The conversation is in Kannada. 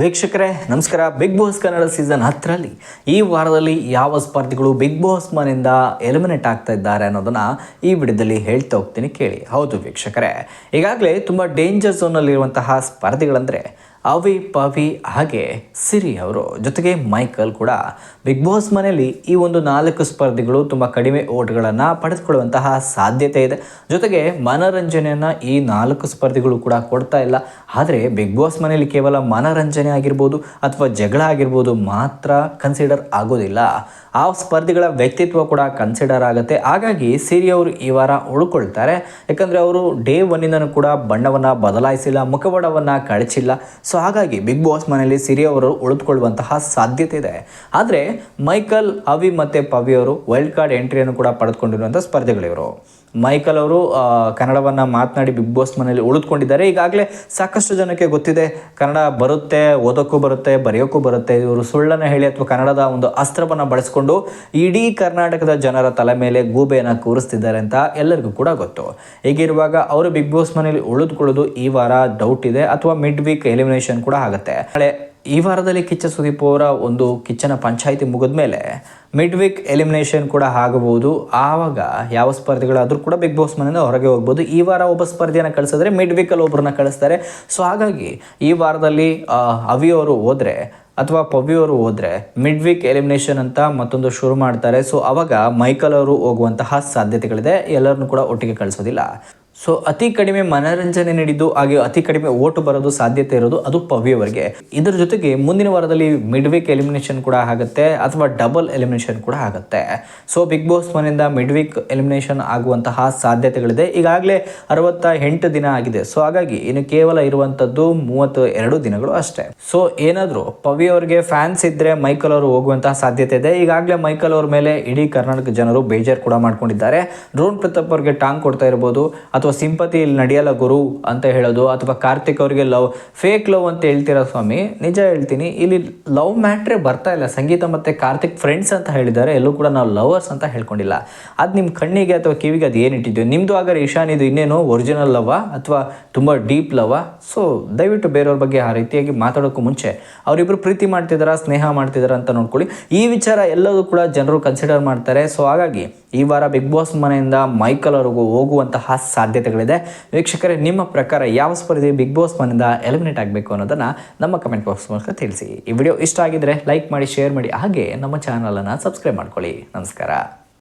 ವೀಕ್ಷಕರೇ, ನಮಸ್ಕಾರ. ಬಿಗ್ ಬಾಸ್ ಕನ್ನಡ ಸೀಸನ್ ಹತ್ತರಲ್ಲಿ ಈ ವಾರದಲ್ಲಿ ಯಾವ ಸ್ಪರ್ಧಿಗಳು ಬಿಗ್ ಬಾಸ್ ಮನೆಯಿಂದ ಎಲಿಮಿನೇಟ್ ಆಗ್ತಾ ಇದ್ದಾರೆ ಅನ್ನೋದನ್ನ ಈ ವಿಡಿಯೋದಲ್ಲಿ ಹೇಳ್ತಾ ಹೋಗ್ತೀನಿ ಕೇಳಿ. ಹೌದು ವೀಕ್ಷಕರೇ. ಈಗಾಗಲೇ ತುಂಬ ಡೇಂಜರ್ ಝೋನಲ್ಲಿರುವಂತಹ ಸ್ಪರ್ಧಿಗಳಂದರೆ ಅವಿ ಪವಿ ಹಾಗೆ ಸಿರಿ ಅವರು. ಜೊತೆಗೆ ಮೈಕಲ್ ಕೂಡ. ಬಿಗ್ ಬಾಸ್ ಮನೆಯಲ್ಲಿ ಈ ಒಂದು ನಾಲ್ಕು ಸ್ಪರ್ಧಿಗಳು ತುಂಬ ಕಡಿಮೆ ಓಟ್ಗಳನ್ನು ಪಡೆದುಕೊಳ್ಳುವಂತಹ ಸಾಧ್ಯತೆ ಇದೆ. ಜೊತೆಗೆ ಮನೋರಂಜನೆಯನ್ನು ಈ ನಾಲ್ಕು ಸ್ಪರ್ಧಿಗಳು ಕೂಡ ಕೊಡ್ತಾ ಇಲ್ಲ. ಆದರೆ ಬಿಗ್ ಬಾಸ್ ಮನೆಯಲ್ಲಿ ಕೇವಲ ಮನೋರಂಜನೆ ಆಗಿರ್ಬೋದು ಅಥವಾ ಜಗಳ ಆಗಿರ್ಬೋದು ಮಾತ್ರ ಕನ್ಸಿಡರ್ ಆಗೋದಿಲ್ಲ. ಆ ಸ್ಪರ್ಧಿಗಳ ವ್ಯಕ್ತಿತ್ವ ಕೂಡ ಕನ್ಸಿಡರ್ ಆಗುತ್ತೆ. ಹಾಗಾಗಿ ಸಿರಿ ಅವರು ಈ ವಾರ ಉಳ್ಕೊಳ್ತಾರೆ. ಯಾಕಂದರೆ ಅವರು ಡೇ ಒನ್ನಿಂದನೂ ಕೂಡ ಬಣ್ಣವನ್ನು ಬದಲಾಯಿಸಿಲ್ಲ, ಮುಖವಾಡವನ್ನು ಕಳಚಿಲ್ಲ. ಸೊ ಹಾಗಾಗಿ ಬಿಗ್ ಬಾಸ್ ಮನೆಯಲ್ಲಿ ಸಿರಿ ಅವರು ಉಳಿದುಕೊಳ್ಳುವಂತಹ ಸಾಧ್ಯತೆ ಇದೆ. ಆದರೆ ಮೈಕಲ್ ಅವಿ ಮತ್ತು ಪವಿ ಅವರು ವೈಲ್ಡ್ ಕಾರ್ಡ್ ಎಂಟ್ರಿಯನ್ನು ಕೂಡ ಪಡೆದುಕೊಂಡಿರುವಂಥ ಸ್ಪರ್ಧಿಗಳಿವರು. ಮೈಕಲ್ ಅವರು ಕನ್ನಡವನ್ನು ಮಾತನಾಡಿ ಬಿಗ್ ಬಾಸ್ ಮನೆಯಲ್ಲಿ ಉಳಿದುಕೊಂಡಿದ್ದಾರೆ. ಈಗಾಗಲೇ ಸಾಕಷ್ಟು ಜನಕ್ಕೆ ಗೊತ್ತಿದೆ, ಕನ್ನಡ ಬರುತ್ತೆ, ಓದೋಕ್ಕೂ ಬರುತ್ತೆ, ಬರೆಯೋಕ್ಕೂ ಬರುತ್ತೆ. ಇವರು ಸುಳ್ಳನ್ನು ಹೇಳಿ ಅಥವಾ ಕನ್ನಡದ ಒಂದು ಅಸ್ತ್ರವನ್ನು ಬಳಸಿಕೊಂಡು ಇಡೀ ಕರ್ನಾಟಕದ ಜನರ ತಲೆ ಮೇಲೆ ಗೂಬೆಯನ್ನು ಕೂರಿಸ್ತಿದ್ದಾರೆ ಅಂತ ಎಲ್ಲರಿಗೂ ಕೂಡ ಗೊತ್ತು. ಹೀಗಿರುವಾಗ ಅವರು ಬಿಗ್ ಬಾಸ್ ಮನೆಯಲ್ಲಿ ಉಳಿದುಕೊಳ್ಳೋದು ಈ ವಾರ ಡೌಟ್ ಇದೆ, ಅಥವಾ ಮಿಡ್ ವೀಕ್ ಎಲಿಮಿನೇಷನ್ ಕೂಡ ಆಗುತ್ತೆ. ನಾಳೆ ಈ ವಾರದಲ್ಲಿ ಕಿಚ್ಚ ಸುದೀಪ್ ಅವರ ಒಂದು ಕಿಚ್ಚನ ಪಂಚಾಯಿತಿ ಮುಗಿದ ಮೇಲೆ ಮಿಡ್ ವೀಕ್ ಎಲಿಮಿನೇಷನ್ ಕೂಡ ಆಗಬಹುದು. ಆವಾಗ ಯಾವ ಸ್ಪರ್ಧೆಗಳಾದರೂ ಕೂಡ ಬಿಗ್ ಬಾಸ್ ಮನೆಯಿಂದ ಹೊರಗೆ ಹೋಗ್ಬೋದು. ಈ ವಾರ ಒಬ್ಬ ಸ್ಪರ್ಧೆಯನ್ನು ಕಳಿಸಿದ್ರೆ ಮಿಡ್ ವೀಕಲ್ಲಿ ಒಬ್ಬರನ್ನ ಕಳಿಸ್ತಾರೆ. ಸೊ ಹಾಗಾಗಿ ಈ ವಾರದಲ್ಲಿ ಅವಿ ಅವರು ಹೋದರೆ ಅಥವಾ ಪವಿ ಅವರು ಹೋದರೆ ಮಿಡ್ ವೀಕ್ ಎಲಿಮಿನೇಷನ್ ಅಂತ ಮತ್ತೊಂದು ಶುರು ಮಾಡ್ತಾರೆ. ಸೊ ಅವಾಗ ಮೈಕಲ್ ಅವರು ಹೋಗುವಂತಹ ಸಾಧ್ಯತೆಗಳಿದೆ. ಎಲ್ಲರನ್ನೂ ಕೂಡ ಒಟ್ಟಿಗೆ ಕಳಿಸೋದಿಲ್ಲ. ಸೊ ಅತಿ ಕಡಿಮೆ ಮನರಂಜನೆ ನೀಡಿದ್ದು ಹಾಗೆ ಅತಿ ಕಡಿಮೆ ಓಟು ಬರೋದು ಸಾಧ್ಯತೆ ಇರೋದು ಅದು ಪವಿ ಅವರಿಗೆ ಇದರ ಜೊತೆಗೆ ಮುಂದಿನ ವಾರದಲ್ಲಿ ಮಿಡ್ ವೀಕ್ ಎಲಿಮಿನೇಷನ್ ಕೂಡ ಆಗುತ್ತೆ ಅಥವಾ ಡಬಲ್ ಎಲಿಮಿನೇಷನ್ ಕೂಡ ಆಗುತ್ತೆ. ಸೊ ಬಿಗ್ ಬಾಸ್ ಮನೆಯಿಂದ ಮಿಡ್ ವೀಕ್ ಎಲಿಮಿನೇಷನ್ ಆಗುವಂತಹ ಸಾಧ್ಯತೆಗಳಿದೆ. ಈಗಾಗಲೇ ಅರವತ್ತ ಎಂಟು ದಿನ ಆಗಿದೆ. ಸೊ ಹಾಗಾಗಿ ಇನ್ನು ಕೇವಲ ಇರುವಂಥದ್ದು ಮೂವತ್ತು ಎರಡು ದಿನಗಳು ಅಷ್ಟೇ. ಸೊ ಏನಾದರೂ ಪವಿ ಅವರಿಗೆ ಫ್ಯಾನ್ಸ್ ಇದ್ದರೆ ಮೈಕಲ್ ಅವರು ಹೋಗುವಂತಹ ಸಾಧ್ಯತೆ ಇದೆ. ಈಗಾಗಲೇ ಮೈಕಲ್ ಅವ್ರ ಮೇಲೆ ಇಡೀ ಕರ್ನಾಟಕ ಜನರು ಬೇಜಾರು ಕೂಡ ಮಾಡ್ಕೊಂಡಿದ್ದಾರೆ. ಡ್ರೋನ್ ಪ್ರತಾಪ್ ಅವರಿಗೆ ಟಾಂಗ್ ಕೊಡ್ತಾ ಇರ್ಬೋದು ಅಥವಾ ಸಿಂಪತಿ ಇಲ್ಲಿ ನಡೆಯಲ್ಲ ಗುರು ಅಂತ ಹೇಳೋದು, ಅಥವಾ ಕಾರ್ತಿಕ್ ಅವರಿಗೆ ಲವ್ ಫೇಕ್ ಲವ್ ಅಂತ ಹೇಳ್ತೀರಾ ಸ್ವಾಮಿ? ನಿಜ ಹೇಳ್ತೀನಿ, ಇಲ್ಲಿ ಲವ್ ಮ್ಯಾಟ್ರೇ ಬರ್ತಾ ಇಲ್ಲ. ಸಂಗೀತ ಮತ್ತು ಕಾರ್ತಿಕ್ ಫ್ರೆಂಡ್ಸ್ ಅಂತ ಹೇಳಿದ್ದಾರೆ, ಎಲ್ಲೂ ಕೂಡ ನಾವು ಲವರ್ಸ್ ಅಂತ ಹೇಳ್ಕೊಂಡಿಲ್ಲ. ಅದು ನಿಮ್ಮ ಕಣ್ಣಿಗೆ ಅಥವಾ ಕಿವಿಗೆ ಅದು ಏನಿಟ್ಟಿದ್ವಿ ನಿಮ್ಮದು ಆಗರೆ ಇದು ಇನ್ನೇನು ಒರಿಜಿನಲ್ ಲವ ಅಥವಾ ತುಂಬ ಡೀಪ್ ಲವ ಸೊ ದಯವಿಟ್ಟು ಬೇರೆಯವ್ರ ಬಗ್ಗೆ ಆ ರೀತಿಯಾಗಿ ಮಾತಾಡೋಕ್ಕೂ ಮುಂಚೆ ಅವರಿಬ್ಬರು ಪ್ರೀತಿ ಮಾಡ್ತಿದ್ದಾರಾ ಸ್ನೇಹ ಮಾಡ್ತಿದ್ದಾರಾ ಅಂತ ನೋಡ್ಕೊಳ್ಳಿ. ಈ ವಿಚಾರ ಎಲ್ಲದೂ ಕೂಡ ಜನರು ಕನ್ಸಿಡರ್ ಮಾಡ್ತಾರೆ. ಸೊ ಹಾಗಾಗಿ ಈ ವಾರ ಬಿಗ್ ಬಾಸ್ ಮನೆಯಿಂದ ಮೈಕಲ್ ಅವರಿಗೂ ಹೋಗುವಂತಹ ಸಾಧ್ಯತೆಗಳಿದೆ. ವೀಕ್ಷಕರೇ, ನಿಮ್ಮ ಪ್ರಕಾರ ಯಾವ ಸ್ಪರ್ಧೆ ಬಿಗ್ ಬಾಸ್ ಮನೆಯಿಂದ ಎಲಿಮಿನೇಟ್ ಆಗಬೇಕು ಅನ್ನೋದನ್ನು ನಮ್ಮ ಕಮೆಂಟ್ ಬಾಕ್ಸ್ ಮೂಲಕ ತಿಳಿಸಿ. ಈ ವಿಡಿಯೋ ಇಷ್ಟ ಆಗಿದ್ರೆ ಲೈಕ್ ಮಾಡಿ ಶೇರ್ ಮಾಡಿ, ಹಾಗೆ ನಮ್ಮ ಚಾನಲನ್ನು ಸಬ್ಸ್ಕ್ರೈಬ್ ಮಾಡ್ಕೊಳ್ಳಿ. ನಮಸ್ಕಾರ.